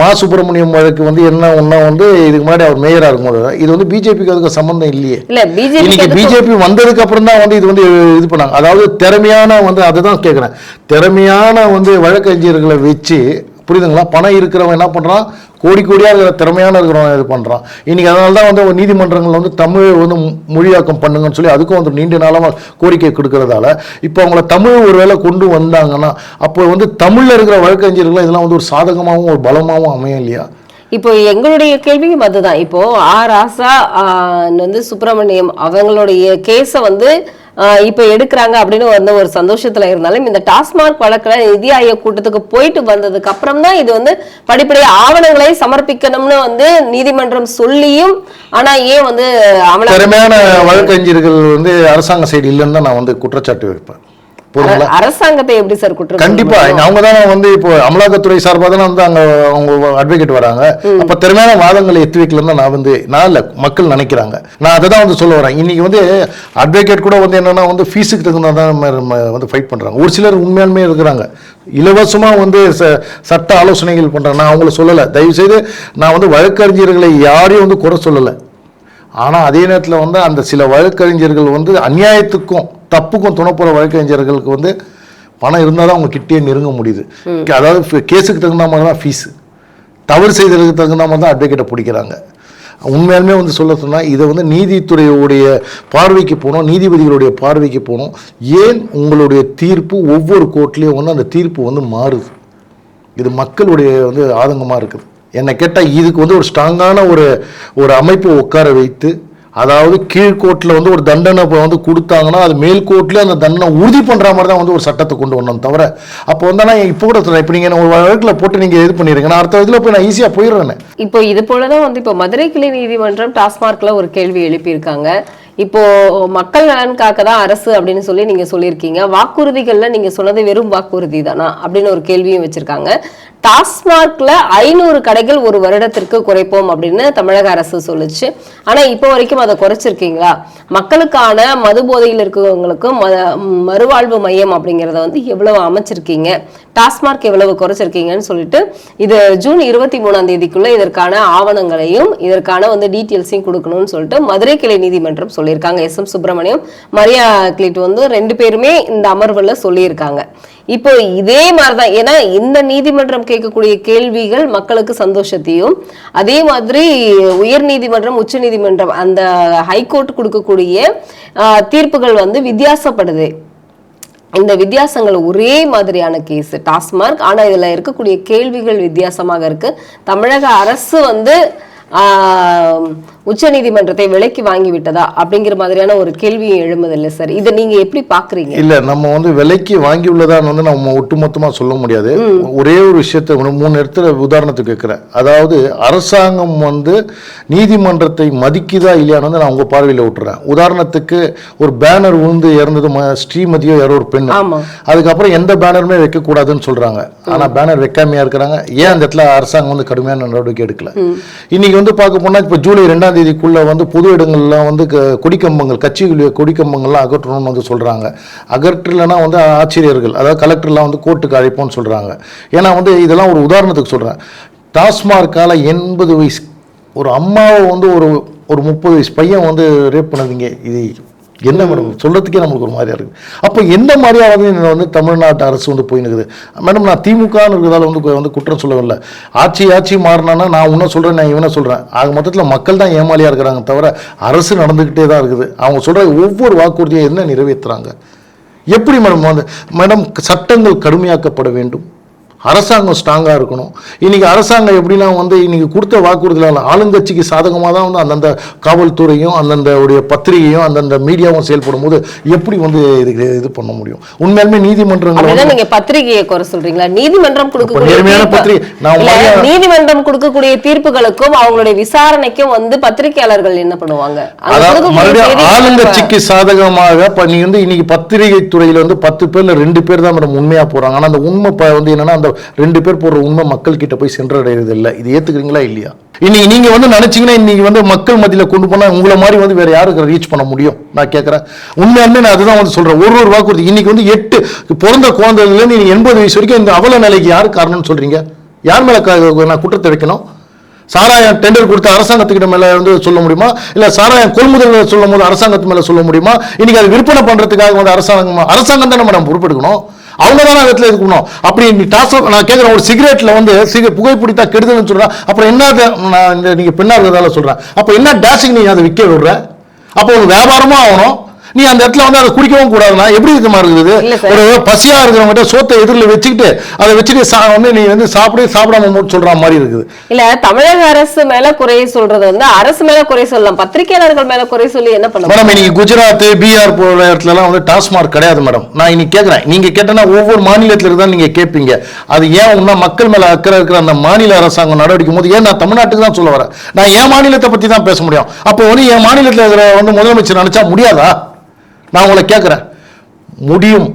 மா சுப்பிரமணியம் வழக்கு வந்து என்ன ஒண்ணா வந்து இதுக்கு முன்னாடி அவர் மேயரா இருக்கும்போது இது வந்து பிஜேபிக்கு அதுக்கு சம்பந்தம் இல்லையே. இல்ல பிஜேபி இன்னைக்கு பிஜேபி வந்ததுக்கு அப்புறம் தான் வந்து இது வந்து இது பண்ணாங்க. அதாவது திறமையான வந்து அதுதான் கேட்குறேன் திறமையான வந்து வழக்கறிஞர்களை வச்சு புரியுதுங்களா? பணம் இருக்கிறவன் என்ன பண்ணுறான் கோடி கோடியாக இருக்கிற திறமையான இருக்கிறவன் இது பண்ணுறான் இன்னைக்கு அதனால தான் வந்து நீதிமன்றங்கள் வந்து தமிழ் வந்து மொழியாக்கம் பண்ணுங்கன்னு சொல்லி அதுக்கும் வந்து நீண்ட நாளாக கோரிக்கை கொடுக்கறதால இப்போ அவங்கள தமிழ் ஒருவேளை கொண்டு வந்தாங்கன்னா அப்போ வந்து தமிழில் இருக்கிற வழக்கறிஞர்கள் இதெல்லாம் வந்து ஒரு சாதகமாகவும் ஒரு பலமாகவும் அமையும் இல்லையா இப்போ எங்களுடைய கேள்வியும் அதுதான். இப்போ ஆ ராசா வந்து சுப்பிரமணியம் அவங்களுடைய கேஸை வந்து இப்போ எடுக்கிறாங்க அப்படின்னு வந்து ஒரு சந்தோஷத்தில் இருந்தாலும் இந்த டாஸ்மாக் வழக்கில் நிதி ஆயோக் கூட்டத்துக்கு போயிட்டு வந்ததுக்கு அப்புறம் தான் இது வந்து படிப்படியாக ஆவணங்களை சமர்ப்பிக்கணும்னு வந்து நீதிமன்றம் சொல்லியும் ஆனால் ஏன் வந்து அமலா திறமையான வழக்கறிஞர்கள் வந்து அரசாங்க சைடு இல்லைன்னு தான் நான் வந்து குற்றச்சாட்டு வைப்பேன். போதுங்களா அரசாங்கத்தை எப்படி சார் குற்றம் கண்டிப்பா. அவங்க தானே வந்து இப்போ அமலாக்கத்துறை சார்பாக தானே வந்து அங்க அவங்க அட்வொகேட் வராங்க. அப்ப திறமையான வாதங்களை எத்தி வைக்கலன்னு நான் வந்து நான் இல்ல மக்கள் நினைக்கிறாங்க. நான் அதை தான் வந்து சொல்ல வரேன். இன்னைக்கு வந்து அட்வொகேட் கூட வந்து என்னன்னா வந்து ஃபீஸுக்கு தகுந்த தான் வந்து ஃபைட் பண்றாங்க. ஒரு சிலர் உண்மையாலுமே இருக்கிறாங்க. இலவசமா வந்து ச- சட்ட ஆலோசனைகள் பண்றாங்க. நான் அவங்கள சொல்லல. தயவு செய்து நான் வந்து வழக்கறிஞர்களை யாரையும் வந்து குறை சொல்லலை. ஆனா அதே நேரத்துல வந்து அந்த சில வழக்கறிஞர்கள் வந்து அநியாயத்துக்கும் தப்புக்கும் துணை போற வழக்கறிஞர்களுக்கு வந்து பணம் இருந்தால் தான் அவங்க கிட்டே நெருங்க முடியுது. அதாவது கேஸுக்கு தகுந்த மாதிரி தான் ஃபீஸு தவறு செய்ததுக்கு தகுந்த மாதிரி தான் அட்வொகேட்டை பிடிக்கிறாங்க. உண்மையாலுமே வந்து சொல்ல சொன்னால் இதை வந்து நீதித்துறையுடைய பார்வைக்கு போகணும் நீதிபதிகளுடைய பார்வைக்கு போகணும் ஏன் உங்களுடைய தீர்ப்பு ஒவ்வொரு கோர்ட்லேயும் வந்து அந்த தீர்ப்பு வந்து மாறுது? இது மக்களுடைய வந்து ஆதங்கமாக இருக்குது. என்னை கேட்டால் இதுக்கு வந்து ஒரு ஸ்ட்ராங்கான ஒரு ஒரு அமைப்பை உட்கார வைத்து அதாவது கீழ்கோட்டில் வந்து ஒரு தண்டனை இப்போ வந்து கொடுத்தாங்கன்னா அது மேல்கோட்டில் அந்த தண்டனை உறுதி பண்ணுற மாதிரி தான் வந்து ஒரு சட்டத்தை கொண்டு வரணும் தவிர அப்போ வந்து நான் இப்போ கூட இப்போ நீங்கள் ஒரு வழக்கில் போட்டு நீங்கள் இது பண்ணிடுங்க நான் அடுத்த இதில் போய் நான் ஈஸியாக போயிடுறேன். இப்போ இது போலதான் வந்து இப்போ மதுரை கிளை நீதிமன்றம் டாஸ்மார்க்கில் ஒரு கேள்வி எழுப்பியிருக்காங்க. இப்போ மக்கள் நலன் காக்க தான் அரசு அப்படின்னு சொல்லி நீங்க சொல்லியிருக்கீங்க. வாக்குறுதிகள்ல நீங்க சொன்னது வெறும் வாக்குறுதி தானா? அப்படின்னு ஒரு கேள்வியும் வச்சிருக்காங்க. டாஸ்மார்க்ல ஐநூறு கடைகள் ஒரு வருடத்திற்கு குறைப்போம் அப்படின்னு தமிழக அரசு சொல்லுச்சு. ஆனா இப்போ வரைக்கும் அதை குறைச்சிருக்கீங்களா? மக்களுக்கான மது போதையில் இருக்கிறவங்களுக்கும் ம- மறுவாழ்வு மையம் அப்படிங்கறத வந்து எவ்வளவு அமைச்சிருக்கீங்க? டாஸ்மார்க் எவ்வளவு குறைச்சிருக்கீங்கன்னு சொல்லிட்டு இது ஜூன் இருபத்தி மூணாம் தேதிக்குள்ள இதற்கான ஆவணங்களையும் இதற்கான வந்து டீட்டெயில்ஸையும் கொடுக்கணும்னு சொல்லிட்டு மதுரை கிளை நீதிமன்றம் சொல்லியிருக்காங்க. S. M. Subramaniam Maria Clete வந்து ரெண்டு பேருமே இந்த அமர்வுல சொல்லியிருக்காங்க. இப்போ இதே மாதிரிதான். ஏன்னா இந்த நீதிமன்றம் கேட்கக்கூடிய கேள்விகள் மக்களுக்கு சந்தோஷத்தையும் அதே மாதிரி உயர் நீதிமன்றம் உச்ச நீதிமன்றம் அந்த ஹைகோர்ட் கொடுக்கக்கூடிய ஆஹ், தீர்ப்புகள் வந்து வித்தியாசப்படுது. இந்த வித்தியாசங்கள் ஒரே மாதிரியான கேஸ் டாஸ்மார்க் ஆனா இதுல இருக்கக்கூடிய கேள்விகள் வித்தியாசமாக இருக்கு. தமிழக அரசு வந்து உச்ச நீதிமன்றத்தை விலைக்கு வாங்கி விட்டதா அப்படிங்கிற மாதிரியான ஒரு கேள்வியும் எழும்புதில்லை சார் இதை நீங்க எப்படி பாக்குறீங்க இல்ல நம்ம வந்து விலைக்கு வாங்கி உள்ளதான்னு வந்து நம்ம ஒட்டுமொத்தமா சொல்ல முடியாது. ஒரே ஒரு விஷயத்த மூணு இடத்துல உதாரணத்துக்கு கேட்கிறேன் அதாவது அரசாங்கம் வந்து நீதிமன்றத்தை மதிக்குதா இல்லையான்னு வந்து நான் உங்க பார்வையில விட்டுறேன். உதாரணத்துக்கு ஒரு பேனர் விழுந்து இறந்தது ஸ்ரீமதியோ யாரோ ஒரு பெண் அதுக்கப்புறம் எந்த பேனருமே வைக்க கூடாதுன்னு சொல்றாங்க. ஆனா பேனர் வைக்காமையா இருக்கிறாங்க. ஏன் அந்த இடத்துல அரசாங்கம் வந்து கடுமையான நடவடிக்கை எடுக்கல? இன்னைக்கு வந்து பார்க்க போனா இப்ப ஜூலை ரெண்டாம் தேதிக்குள்ளே வந்து பொது இடங்கள்லாம் வந்து க- கொடிக்கம்பங்கள் கட்சிகளுடைய கொடிக்கம்பங்கள்லாம் அகற்றணும்னு வந்து சொல்கிறாங்க அகற்றலைன்னா வந்து ஆச்சரியர்கள் அதாவது கலெக்டர்லாம் வந்து கோர்ட்டுக்கு அழைப்போம்னு சொல்கிறாங்க ஏன்னா வந்து இதெல்லாம் ஒரு உதாரணத்துக்கு சொல்கிறேன் டாஸ்மார்க்கால் எண்பது வயசு ஒரு அம்மாவை வந்து ஒரு ஒரு முப்பது வயசு பையன் வந்து ரேப் பண்ணதுங்க. இது என்ன மேடம் சொல்கிறதுக்கே நம்மளுக்கு ஒரு மாதிரியாக இருக்குது அப்போ எந்த மாதிரியா வந்து வந்து தமிழ்நாட்டு அரசு வந்து போயினுக்குது மேடம் நான் திமுகன்னு இருக்கிறதால வந்து வந்து குற்றம் சொல்லவில்லை ஆட்சி ஆட்சி மாறினானா நான் உன்ன சொல்கிறேன் நான் இவனை சொல்கிறேன் ஆக மொத்தத்தில் மக்கள் தான் ஏமாளியா இருக்கிறாங்க தவிர அரசு நடந்துக்கிட்டே தான் இருக்குது. அவங்க சொல்கிற ஒவ்வொரு வாக்குறுதியை என்ன நிறைவேற்றுறாங்க எப்படி மேடம் வந்து மேடம் சட்டங்கள் கடுமையாக்கப்பட வேண்டும்? அரசாங்கம் ஸ்ட்ராங்காக இருக்கணும். இன்னைக்கு அரசாங்கம் எப்படின்னா வந்து இன்னைக்கு கொடுத்த வாக்குறுதியில் ஆளுங்கட்சிக்கு சாதகமாக தான் வந்து அந்தந்த காவல்துறையும் அந்தந்த உடைய பத்திரிகையும் அந்தந்த மீடியாவும் செயல்படும் போது எப்படி வந்து இதுக்கு இது பண்ண முடியும்? உண்மையாலுமே நீதிமன்றங்கள் நீங்க பத்திரிகையை குறை சொல்றீங்களா? நீதிமன்றம் கொடுக்கக்கூடிய பத்திரிகை. நான் நீதிமன்றம் கொடுக்கக்கூடிய தீர்ப்புகளுக்கும் அவங்களுடைய விசாரணைக்கும் வந்து பத்திரிகையாளர்கள் என்ன பண்ணுவாங்க? மறுபடியும் ஆளுங்கட்சிக்கு சாதகமாக நீ வந்து இன்னைக்கு பத்திரிகை துறையில வந்து பத்து பேர்ல ரெண்டு பேர் தான் மேடம் உண்மையா போறாங்க. ஆனா அந்த உண்மை வந்து என்னன்னா அந்த ரெண்டு பேர் போடுற உண்மை மக்கள் கிட்ட போய் சென்றடைகிறது இல்லை இது ஏத்துக்கிறீங்களா இல்லையா? இன்னைக்கு நீங்க வந்து நினைச்சீங்கன்னா இன்னைக்கு வந்து மக்கள் மத்தியில கொண்டு போனா உங்களை மாதிரி வந்து வேற யாருக்கு ரீச் பண்ண முடியும்? நான் கேட்கறேன் உண்மையாலுமே நான் அதுதான் வந்து சொல்றேன். ஒரு ஒரு வாக்குறுதி. இன்னைக்கு வந்து எட்டு பிறந்த குழந்தைலேருந்து நீங்க எண்பது வயசு வரைக்கும் இந்த அவல நிலைக்கு யார் காரணம்னு சொல்றீங்க? யார் மேல நான் குற்றத்தை வைக்கணும்? சாராயம் டெண்டர் கொடுத்த அரசாங்கத்துக்கிட்ட மேல வந்து சொல்ல முடியுமா? இல்ல சாராயம் கொள்முதல் சொல்லும் போது அரசாங்கத்து மேல சொல்ல முடியுமா? இன்னைக்கு அது விற்பனை பண்றதுக்காக வந்து அரசாங்கம் அரசாங்கம் தானே மேடம் பொறுப்பெடுக்கணும்? அவங்க தானே இடத்துல இருக்கணும் அப்படி நீ டாஸ் நான் கேட்குறேன் ஒரு சிகரெட்டில் வந்து சிக புகைப்பிடித்தா கெடுதல்னு சொல்கிறேன் அப்புறம் என்ன நான் இந்த நீங்க பெண்ணா இருக்கிறதால அப்போ என்ன டேஷிங் நீ அதை விற்க விடுற? அப்போ ஒரு வியாபாரமும் ஆகணும். நீ அந்த இடத்துல வந்து அதை குடிக்கவும் கூடாதுன்னா எப்படி இருக்க மாதிரி இருக்குது. ஒரு பசியா இருக்கிறவங்ககிட்ட சோத்தை எதிரில் வச்சுக்கிட்டு அதை வச்சுட்டு சா வந்து நீ வந்து சாப்பிடு சாப்பிடாம சொல்ற மாதிரி இருக்குது. இல்ல தமிழக அரசு மேல குறை சொல்றது வந்து அரசு மேல குறை சொல்லலாம். பத்திரிகையாளர்கள் மேல குறை சொல்லி என்ன பண்ண மேடம் இன்னைக்கு குஜராத் பீகார் போற இடத்துல எல்லாம் வந்து டாஸ்மார்க் கிடையாது மேடம். நான் இன்னைக்கு கேட்கறேன் நீங்க கேட்டனா ஒவ்வொரு மாநிலத்துல இருந்தா நீங்க கேட்பீங்க அது ஏன் இன்னும் மக்கள் மேல அக்கறை இருக்கிற அந்த மாநில அரசாங்கம் நடவடிக்கும் போது? ஏன் நான் தமிழ்நாட்டுக்கு தான் சொல்ல வரேன்? நான் என் மாநிலத்தை பத்தி தான் பேச முடியும். அப்போ வந்து என் மாநிலத்தில் இருக்கிற வந்து முதலமைச்சர் நினைச்சா முடியாதா? நான் உங்களை கேட்குறேன் முடியும்.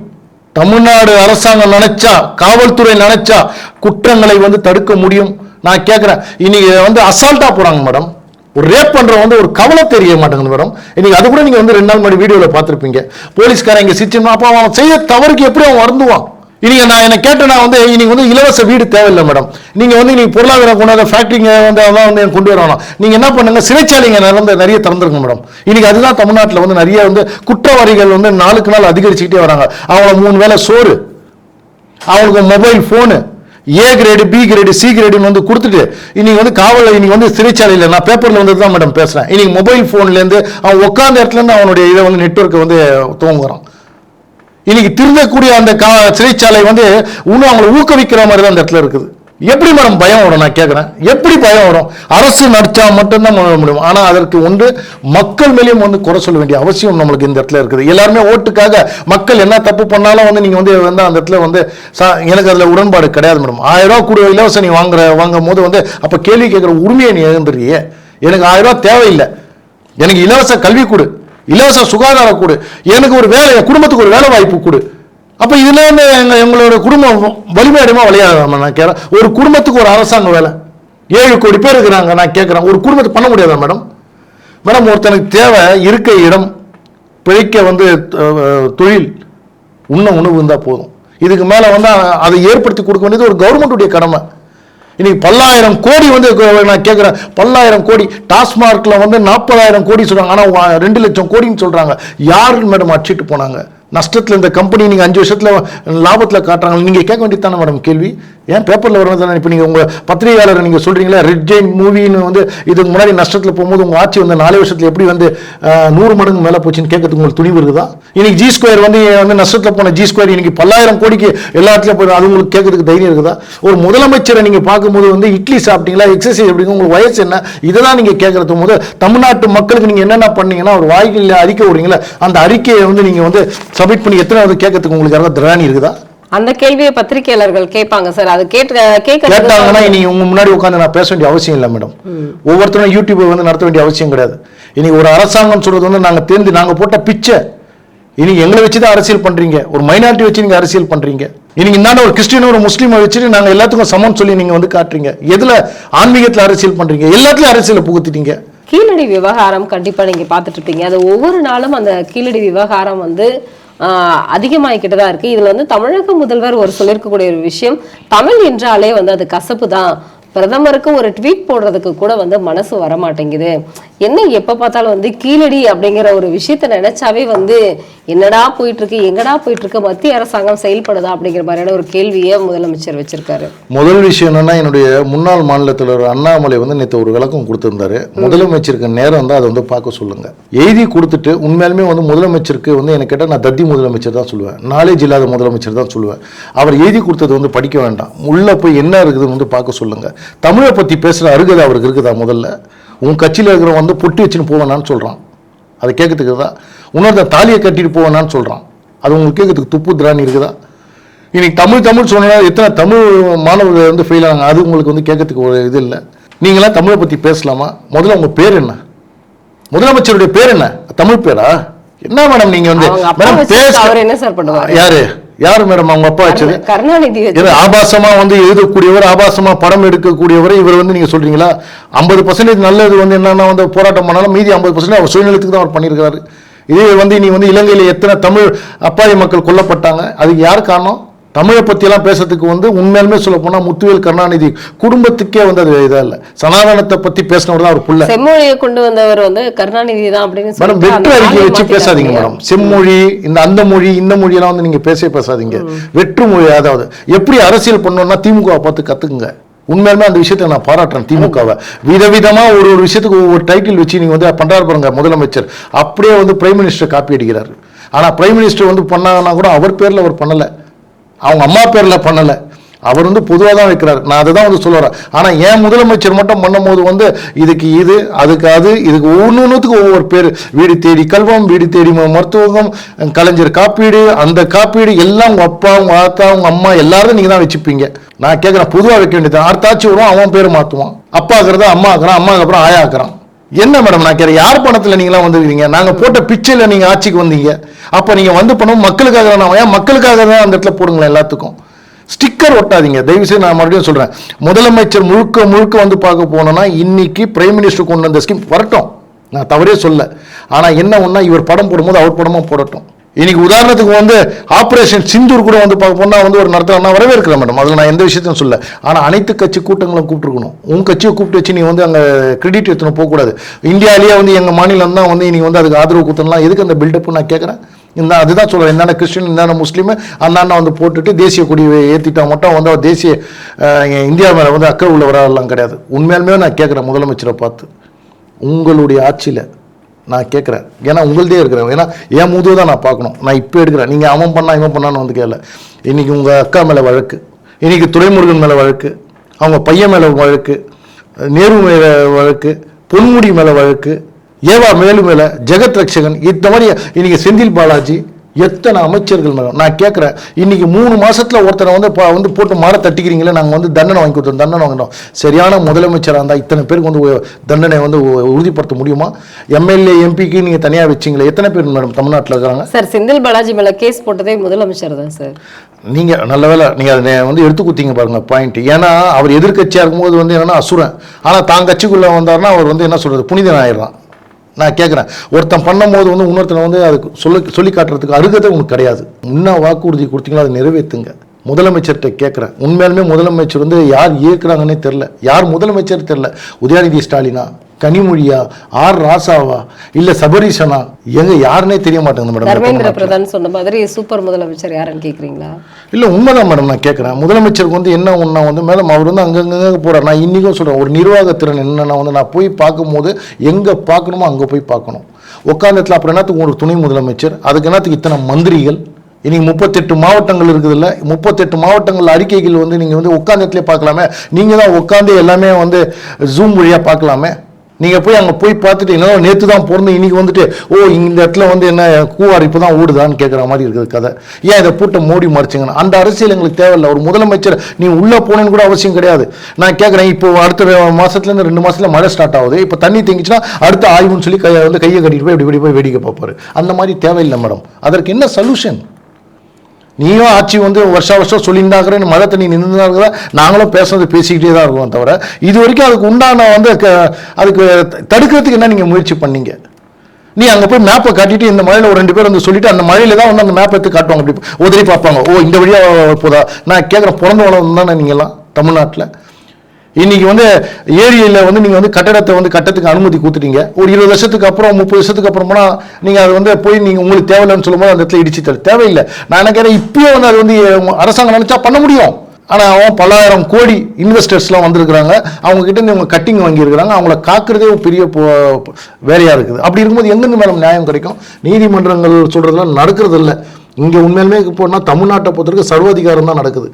தமிழ்நாடு அரசாங்கம் நினைச்சா காவல்துறை நினைச்சா குற்றங்களை வந்து தடுக்க முடியும். நான் கேட்குறேன் இன்னைக்கு வந்து அசால்ட்டா போறாங்க மேடம் ஒரு ரேப் பண்ற வந்து ஒரு கவலை தெரிய மாட்டேங்குது மேடம் இன்னைக்கு அது கூட நீங்க வந்து ரெண்டு நாள் முன்னாடி வீடியோவில் பார்த்துருப்பீங்க. போலீஸ்காரன் இங்கே சிரிச்சுனா அப்போ அவன் செய்ய தவறுக்கு எப்படி அவன் வருந்துவான்? இன்னைக்கு நான் என்ன கேட்டேன்னா வந்து இன்றைக்கி வந்து இலவச வீடு தேவையில்லை மேடம் நீங்கள் வந்து நீங்கள் பொருளாதாரம் கொண்டாத ஃபேக்ட்ரிங்க வந்து அதெல்லாம் வந்து எனக்கு கொண்டு வரணும். நீங்கள் என்ன பண்ணுங்க சிறைச்சாலைங்க நடந்த நிறைய திறந்துருங்க மேடம் இன்னைக்கு அதுதான் தமிழ்நாட்டில் வந்து நிறைய வந்து குற்றவாளிகள் வந்து நாளுக்கு நாள் அதிகரிச்சுக்கிட்டே வராங்க. அவங்கள மூணு வேளை சோறு. அவங்களுக்கு mobile phone A grade B grade C கிரேடுன்னு வந்து கொடுத்துட்டு இன்னைக்கு வந்து காவல் இன்னைக்கு வந்து சிறைச்சாலையில் நான் பேப்பரில் வந்து தான் மேடம் பேசுகிறேன் இன்னைக்கு மொபைல் ஃபோன்லேருந்து அவன் உட்காந்த இடத்துல இருந்து அவனுடைய இதை வந்து நெட்ஒர்க்கை வந்து துவங்குறான். இன்னைக்கு திருந்தக்கூடிய அந்த கா சிறைச்சாலை வந்து இன்னும் அவங்களை ஊக்குவிக்கிற மாதிரி தான் அந்த இடத்துல இருக்குது. எப்படி மேடம் பயம் வரும்? நான் கேட்குறேன் எப்படி பயம் வரும்? அரசு நடத்தா மட்டும்தான் முடியும். ஆனால் அதற்கு ஒன்று மக்கள் மேலேயும் வந்து குறை சொல்ல வேண்டிய அவசியம் நம்மளுக்கு இந்த இடத்துல இருக்குது. எல்லாருமே ஓட்டுக்காக மக்கள் என்ன தப்பு பண்ணாலும் வந்து நீங்கள் வந்து வந்து அந்த இடத்துல வந்து சா- எனக்கு அதில் உடன்பாடு கிடையாது மேடம். ஆயிரம் ரூபா கூட இலவசம் நீ வாங்குற வாங்கும் போது வந்து அப்போ கேள்வி கேட்குற உரிமையை நீ இழந்துடுறியே எனக்கு ஆயிரம் ரூபா தேவையில்லை. எனக்கு இலவச கல்வி கொடு. இலவச சுகாதாரம் கொடு. எனக்கு ஒரு வேலை என் குடும்பத்துக்கு ஒரு வேலை வாய்ப்பு கொடு. அப்போ இதுல எங்கள் எங்களோட குடும்பம் வலிமையடைமா விளையாடாம நான் கேட்குறேன். ஒரு குடும்பத்துக்கு ஒரு அரசாங்க வேலை. ஏழு கோடி பேர் இருக்கிறாங்க நான் கேட்குறேன். ஒரு குடும்பத்தை பண்ண முடியாதா மேடம்? மேடம் ஒருத்தனுக்கு தேவை இருக்க இடம் பிழைக்க வந்து தொழில். உண்ண உணவு இருந்தால் போதும். இதுக்கு மேலே வந்து அதை ஏற்படுத்தி கொடுக்க வேண்டியது ஒரு கவர்மெண்ட்டுடைய கடமை. இன்னைக்கு பல்லாயிரம் கோடி வந்து நான் கேட்குறேன் பல்லாயிரம் கோடி. டாஸ்மார்க்கில் வந்து நாற்பதாயிரம் கோடி சொல்றாங்க. ஆனால் ரெண்டு லட்சம் கோடின்னு சொல்றாங்க. யார் மேடம் அடிச்சிட்டு போனாங்க? நஷ்டத்தில் இந்த கம்பெனி நீங்கள் அஞ்சு வருஷத்தில் லாபத்தில் காட்டுறாங்க. நீங்கள் கேட்க வேண்டியது தானே மேடம் கேள்வி? ஏன் பேப்பரில் வரணும் தானே? இப்போ நீங்கள் உங்கள் பத்திரிகையாளர் நீங்கள் சொல்கிறீங்களா ரெட் ஜெயின் மூவின்னு வந்து இதுக்கு முன்னாடி நஷ்டத்தில் போகும்போது உங்கள் ஆட்சி வந்து நாலு வருஷத்தில் எப்படி வந்து நூறு மடங்கு மேலே போச்சுன்னு கேட்கறதுக்கு உங்களுக்கு துணிவு இருக்குதா? இன்னைக்கு ஜி ஸ்கொயர் வந்து வந்து நஷ்டத்தில் போன ஜி ஸ்கொயர் இன்னைக்கு பல்லாயிரம் கோடிக்கு எல்லா இடத்துலையும் போய் அது உங்களுக்கு கேட்கறதுக்கு தைரியம் இருக்குதா? ஒரு முதலமைச்சரை நீங்கள் பார்க்கும்போது வந்து இட்லி சாப்பிட்டீங்களா எக்ஸசைஸ் எப்படிங்க? உங்களுக்கு வயசு என்ன? இதெல்லாம் நீங்கள் கேட்கறது போது தமிழ்நாட்டு மக்களுக்கு நீங்கள் என்னென்ன பண்ணீங்கன்னா ஒரு வாய்களில் அறிக்கை விடுறீங்களா அந்த அறிக்கையை வந்து நீங்கள் வந்து சப்மிட் பண்ணி எத்தனை வந்து கேட்கறதுக்கு உங்களுக்கு யாராவது திராணி இருக்குதா? அந்த கேள்வியை பத்திரிகையாளர்கள் கேட்பாங்க சார். அது கேட்க இன்னைக்கு உங்க முன்னாடி உட்காந்து நான் பேச வேண்டிய அவசியம் இல்லை மேடம். ஒவ்வொருத்தரும் யூடியூப் வந்து நடத்த வேண்டிய அவசியம் கிடையாது. இன்னைக்கு ஒரு அரசாங்கம் சொல்றது வந்து நாங்க தேர்ந்து நாங்க போட்ட பிச்சை. இன்னைக்கு எங்களை வச்சு தான் அரசியல் பண்றீங்க. ஒரு மைனாரிட்டி வச்சு நீங்க அரசியல் பண்றீங்க. இன்னைக்கு இந்தாண்ட ஒரு கிறிஸ்டியன் ஒரு முஸ்லீமை வச்சுட்டு நாங்க எல்லாத்துக்கும் சமம் சொல்லி நீங்க வந்து காட்டுறீங்க. எதுல ஆன்மீகத்துல அரசியல் பண்றீங்க? எல்லாத்துலயும் அரசியலை புகுத்திட்டீங்க. கீழடி விவகாரம் கண்டிப்பா நீங்க பார்த்துட்டு இருப்பீங்க. அது ஒவ்வொரு நாளும் அந்த கீழடி விவகாரம் வந்து அதிகமாகிக்கிட்டு தான் இருக்கு. இதில் வந்து தமிழக முதல்வர் ஒரு சொல்லியிருக்கக்கூடிய ஒரு விஷயம் தமிழ் என்றாலே வந்து அது கசப்பு தான் பிரதமருக்கு ஒரு ட்வீட் போடுறதுக்கு கூட வந்து மனசு வர மாட்டேங்குது என்ன எப்ப பார்த்தாலும் வந்து கீழடி அப்படிங்கிற ஒரு விஷயத்த நினைச்சாவே வந்து என்னடா போயிட்டு இருக்கு எங்கடா போயிட்டு இருக்கு மத்திய அரசாங்கம் செயல்படுதா அப்படிங்கிற மாதிரியான ஒரு கேள்வியை முதலமைச்சர் வச்சிருக்காரு. முதல் விஷயம் என்னன்னா என்னுடைய முன்னாள் மாநில தலைவர் அண்ணாமலை வந்து நேற்று ஒரு விளக்கம் கொடுத்திருந்தாரு. முதலமைச்சருக்கு நேரம் தான் அதை வந்து பார்க்க சொல்லுங்க. எழுதி கொடுத்துட்டு உண்மையாலுமே வந்து முதலமைச்சருக்கு வந்து எனக்கு கேட்டால் நான் தத்தி முதலமைச்சர் தான் சொல்லுவேன். நாலேஜ் இல்லாத முதலமைச்சர் தான் சொல்லுவேன். அவர் எழுதி கொடுத்தது வந்து படிக்க வேண்டாம். உள்ள போய் என்ன இருக்குதுன்னு வந்து பார்க்க சொல்லுங்க. தமிழை பத்தி பேசுற அருகதை அவருக்கு இருக்குதா முதல்ல? உன் கட்சியில் இருக்கிறவன் வந்து பொட்டி வச்சுன்னு போவேனான்னு சொல்றான். அதை கேட்கறதுக்கு தான் இன்னொருத்தன் தாலியை கட்டிட்டு போவேனான்னு சொல்றான். அது உங்களுக்கு கேட்கறதுக்கு துப்பு திராணி இருக்குதா? இன்னைக்கு தமிழ் தமிழ் சொன்னா எத்தனை தமிழ் மாணவர்கள் வந்து ஃபெயில் ஆனாங்க? அது உங்களுக்கு வந்து கேட்கறதுக்கு ஒரு இது இல்லை. நீங்களாம் தமிழை பற்றி பேசலாமா? முதல்ல உங்கள் பேர் என்ன? முதலமைச்சருடைய பேர் என்ன? தமிழ் பேரா? என்ன மேடம் நீங்க வந்து? மேடம் பண்ணுவாரு? யாரு? யாரு மேடம் அவங்க அப்பா வச்சது? கருணாநிதி ஆபாசமா வந்து எழுதக்கூடியவர் ஆபாசமா படம் எடுக்கக்கூடியவர் இவர் வந்து நீங்க சொல்றீங்களா? ஐம்பது பர்சன்டேஜ் நல்லது வந்து என்னன்னா வந்து போராட்டம் பண்ணாலும் மீதி ஐம்பது பர்சன்டேஜ் அவர் சுயநலத்துக்கு தான் அவர் பண்ணியிருக்காரு இதே வந்து நீ வந்து இலங்கையில எத்தனை தமிழ் அப்பாவி மக்கள் கொல்லப்பட்டாங்க? அதுக்கு யார் காரணம்? தமிழை பற்றியெல்லாம் பேசுறதுக்கு வந்து உண்மையாலுமே சொல்ல போனா முத்துவேல் கருணாநிதி குடும்பத்துக்கே வந்து அது இதா இல்லை. சனாதனத்தை பத்தி பேசினவர் தான் அவர் புள்ள. செம்மொழியை கொண்டு வந்தவர் வந்து கருணாநிதி தான் அப்படின்னு மேடம் வெற்று அறிக்கை வச்சு பேசாதீங்க? மேடம். செம்மொழி இந்த அந்த மொழி இந்த மொழியெல்லாம் வந்து நீங்க பேசவே பேசாதீங்க. வெற்று மொழி அதாவது எப்படி அரசியல் பண்ணணும்னா திமுக பார்த்து கத்துக்குங்க. உண்மையாலுமே அந்த விஷயத்தை நான் பாராட்டுறேன் திமுகவை. விதவிதமா ஒரு ஒரு விஷயத்துக்கு ஒவ்வொரு டைட்டில் வச்சு நீங்க வந்து பண்றாரு பாருங்க முதலமைச்சர் அப்படியே வந்து பிரைம் மினிஸ்டர் காப்பி அடிக்கிறாரு. ஆனா பிரைம் மினிஸ்டர் வந்து பண்ணாங்கன்னா கூட அவர் பேர்ல அவர் பண்ணல. அவங்க அம்மா பேரில் பண்ணலை. அவர் வந்து பொதுவாக தான் வைக்கிறார். நான் அதை தான் வந்து சொல்லுறேன் ஆனால் ஏன் முதலமைச்சர் மட்டும் பண்ணும்போது வந்து இதுக்கு இது அதுக்கு அது இதுக்கு ஒன்று ஒன்றுத்துக்கு ஒவ்வொரு பேர். வீடு தேடி கல்வம் வீடு தேடி மருத்துவம் மருத்துவகம் கலைஞர் காப்பீடு அந்த காப்பீடு எல்லாம் உங்கள் அப்பா உங்கள் ஆத்தா உங்கள் அம்மா எல்லாரும் நீங்கள் தான் வச்சுப்பீங்க. நான் கேட்குறேன் பொதுவாக வைக்க வேண்டியது அடுத்தாச்சும் வரும் அவன் பேர் மாற்றுவான் அப்பாக்குறத அம்மா ஆக்குறான் அம்மாக்கு அப்புறம் ஆயா ஆக்குறான் என்ன மேடம் நான் கேட்குறேன் யார் பணத்தில் நீங்களாம் வந்துருக்கீங்க நாங்கள் போட்ட பிச்சையில் நீங்கள் ஆட்சிக்கு வந்தீங்க. அப்போ நீங்கள் வந்து பண்ணவும் மக்களுக்காக தான். ஏன் மக்களுக்காக தான் அந்த இடத்துல போடுங்களேன் எல்லாத்துக்கும்? ஸ்டிக்கர் ஒட்டாதீங்க. தயவு செய்து நான் மறுபடியும் சொல்கிறேன் முதலமைச்சர் முழுக்க முழுக்க வந்து பார்க்க போனோம்னா இன்னைக்கு பிரைம் மினிஸ்டர் கொண்டு வந்த ஸ்கீம் வரட்டும். நான் தவறே சொல்ல. ஆனால் என்ன ஒன்றா இவர் படம் போடும்போது அவர் படமும் போடட்டும். இன்னைக்கு உதாரணத்துக்கு வந்து ஆப்ரேஷன் சிந்தூர் கூட வந்து பார்க்க போனால் வந்து ஒரு நடத்த நான் வரவேற்கிறேன் மேடம். அதில் நான் எந்த விஷயத்தையும் சொல்ல ஆனால் அனைத்து கட்சி கூட்டங்களும் கூப்பிட்டுருக்கணும். உன் கட்சியை கூப்பிட்டு வச்சு நீ வந்து அங்கே கிரெடிட் எடுத்துன்னு போகக்கூடாது. இந்தியாவிலேயே வந்து எங்கள் மாநிலம் தான் வந்து இன்னைக்கு வந்து அதுக்கு ஆதரவு கொடுத்தலாம் எதுக்கு அந்த பில்டப் நான் கேட்குறேன் இந்த அதுதான் சொல்கிறேன் என்னென்ன கிறிஸ்டின் என்னென்ன முஸ்லீமு அந்த அண்ணா வந்து போட்டுட்டு தேசிய கொடியை ஏற்றிட்டா மட்டும் வந்து அவர் தேசிய இந்தியா மேலே வந்து அக்கறை உள்ளவரெல்லாம் கிடையாது. உண்மையாலுமே நான் கேட்குறேன் முதலமைச்சரை பார்த்து. உங்களுடைய ஆட்சியில் நான் கேட்குறேன் ஏன்னா உங்கள்தே இருக்கிறேன். ஏன்னா என் முதுவை தான் நான் பார்க்கணும். நான் இப்போ எடுக்கிறேன். நீங்கள் அவன் பண்ணா இவன் பண்ணான்னு வந்து கேட்கல இன்னைக்கு உங்கள் அக்கா மேலே வழக்கு. இன்றைக்கி துரைமுருகன் மேலே வழக்கு. அவங்க பையன் மேலே வழக்கு. நேரு மேலே வழக்கு. பொன்முடி மேலே வழக்கு. ஏவா மேலும் மேலே. ஜெகத் ரட்சகன். இந்த மாதிரி இன்றைக்கி செந்தில் பாலாஜி எத்தனை அமைச்சர்கள் மேடம் நான் கேட்குறேன் இன்னைக்கு மூணு மாசத்துல ஒருத்தனை வந்து பா- வந்து போட்டு மாற தட்டிக்கிறீங்களே நாங்கள் வந்து தண்டனை வாங்கி கொடுத்தோம் தண்டனை வாங்கினோம் சரியான முதலமைச்சராக இருந்தால் இத்தனை பேருக்கு வந்து தண்டனை வந்து உறுதிப்படுத்த முடியுமா? எம்எல்ஏ எம்பிக்கு நீங்கள் தனியாக வச்சிங்களே எத்தனை பேர் மேடம் தமிழ்நாட்டில் இருக்கிறாங்க சார் செந்தில் பாலாஜி மேல கேஸ் போட்டதே முதலமைச்சர் தான் சார். நீங்க நல்ல வேளை நீங்க அதை வந்து எடுத்து குத்தீங்க பாருங்க பாயிண்ட் ஏன்னா அவர் எதிர்க்கட்சியா இருக்கும்போது வந்து என்னன்னா அசுரன். ஆனா தான் கட்சிக்குள்ள வந்தாருன்னா அவர் வந்து என்ன சொல்றது புனிதன் ஆயிடுறான் நான் கேட்குறேன் ஒருத்தன் பண்ணும்போது வந்து இன்னொருத்தனை வந்து அதுக்கு சொல்லி சொல்லி காட்டுறதுக்கு அருகதை உனக்கு கிடையாது. முன்ன வாக்குறுதி கொடுத்தீங்களோ அதை நிறைவேற்றுங்க முதலமைச்சர்கிட்ட கேட்குறேன் உண்மையாலுமே முதலமைச்சர் வந்து யார் இயக்குறாங்கன்னே தெரில யார் முதலமைச்சர் தெரில உதயநிதி ஸ்டாலினா. கனிமொழியா ஆர் ராசாவா இல்ல சபரீசனா எங்க யாருன்னே தெரிய மாட்டேங்குது மேடம் தர்மேந்திர பிரதான் சொன்ன மாதிரி சூப்பர் முதலமைச்சர் யாருன்னு கேக்குறீங்களா? இல்லை உண்மைதான் மேடம் நான் கேட்குறேன் முதலமைச்சருக்கு வந்து என்ன ஒன்றா வந்து மேடம் அவர் வந்து அங்கங்கே போகிறார் நான் இன்றைக்கும் சொல்கிறேன் ஒரு நிர்வாகத்திறன் என்னென்னா வந்து நான் போய் பார்க்கும்போது எங்கே பார்க்கணுமோ அங்கே போய் பார்க்கணும். உட்காந்தத்துல அப்புறம் என்னத்துக்கு ஒரு துணை முதலமைச்சர்? அதுக்கு என்னத்துக்கு இத்தனை மந்திரிகள்? இன்னைக்கு முப்பத்தெட்டு மாவட்டங்கள் இருக்குதுல்ல முப்பத்தெட்டு மாவட்டங்கள் அறிக்கைகள் வந்து நீங்கள் வந்து உட்காந்தத்துலேயே பார்க்கலாமே? நீங்கள் தான் உட்காந்து எல்லாமே வந்து ஜூம் வழியாக பார்க்கலாமே? நீங்கள் போய் அங்கே போய் பார்த்துட்டு என்ன நேற்று தான் பிறந்து இன்னைக்கு வந்துட்டு ஓ இந்த இடத்துல வந்து என்ன கூவார் இப்போ தான் ஓடுதான்னு கேட்குற மாதிரி இருக்குது கதை. ஏன் இதை பூட்டை மூடி மறைச்சிங்கன்னு? அந்த அரசியல் எங்களுக்கு தேவையில்லை. ஒரு முதலமைச்சர் நீ உள்ளே போனேன்னு கூட அவசியம் கிடையாது. நான் கேட்குறேன் இப்போ அடுத்த மாதத்துலேருந்து ரெண்டு மாதத்துல மழை ஸ்டார்ட் ஆகுது. இப்போ தண்ணி தேங்கிச்சுன்னா அடுத்த ஆய்வுன்னு சொல்லி கையை வந்து கையை கட்டிட்டு போய் இப்படி இப்படி போய் வேடிக்கை பார்ப்பாரு. அந்த மாதிரி தேவையில்லை மேடம் அதற்கு என்ன சொல்யூஷன் நீயும் ஆட்சி வந்து வருஷா வருஷம் சொல்லியிருந்தாங்கிற மதத்தை நீ நின்றுதாங்க நாங்களும் பேசுறது பேசிக்கிட்டே தான் இருக்கோம் தவிர இது வரைக்கும் அதுக்கு உண்டான வந்து க- அதுக்கு தடுக்கிறதுக்கு என்ன நீங்கள் முயற்சி பண்ணீங்க? நீ அங்கே போய் மேப்பை காட்டிட்டு இந்த மழையில் ஒரு ரெண்டு பேர் வந்து சொல்லிட்டு அந்த மழையில தான் வந்து அந்த மேப்பை எடுத்து காட்டுவாங்க. அப்படி உதறி பார்ப்பாங்க. ஓ இந்த வழியாக போதா? நான் கேட்குறேன் பிறந்த வளம் தானே நீங்கள்லாம் தமிழ்நாட்டில்? இன்னைக்கு வந்து ஏரியில் வந்து நீங்கள் வந்து கட்டடத்தை வந்து கட்டத்துக்கு அனுமதி கொடுத்துட்டீங்க. ஒரு இருபது வருஷத்துக்கு அப்புறம் முப்பது வருஷத்துக்கு அப்புறமா நீங்கள் அது வந்து போய் நீங்கள் உங்களுக்கு தேவையில்லைன்னு சொல்லும்போது அந்த இடத்துல இடிச்சு தர தேவையில்லை. நான் நினைக்கிறேன் இப்பயே வந்து அது வந்து அரசாங்கம் நினச்சா பண்ண முடியும். ஆனால் அவன் பல்லாயிரம் கோடி இன்வெஸ்டர்ஸ்லாம் வந்திருக்கிறாங்க. அவங்கக்கிட்ட இருந்து இவங்க கட்டிங் வாங்கியிருக்கிறாங்க. அவங்கள காக்குறதே ஒரு பெரிய வேலையாக இருக்குது. அப்படி இருக்கும்போது எங்கேருந்து மேடம் நியாயம் கிடைக்கும்? நீதிமன்றங்கள் சொல்கிறதுலாம் நடக்கிறது இல்லை இங்கே உண்மையிலுமே போனால் தமிழ்நாட்டை பொறுத்தவரைக்கும் சர்வாதிகாரம் தான் நடக்குது.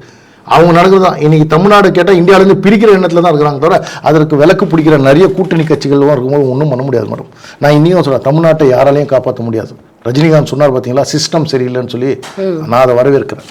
அவங்க நடக்கிறது? தான் இன்னைக்கு தமிழ்நாடு கேட்டால் இந்தியாவிலேருந்து பிரிக்கிற எண்ணத்தில் தான் இருக்கிறாங்க தவிர அதற்கு விலக்கு பிடிக்கிற நிறைய கூட்டணி கட்சிகள்லாம் இருக்கும்போது ஒன்றும் பண்ண முடியாது மேடம். நான் இன்னையும் சொல்கிறேன் தமிழ்நாட்டை யாராலையும் காப்பாற்ற முடியாது. ரஜினிகாந்த் சொன்னார் பார்த்தீங்களா சிஸ்டம் சரியில்லைன்னு சொல்லி. நான் அதை வரவேற்கிறேன்.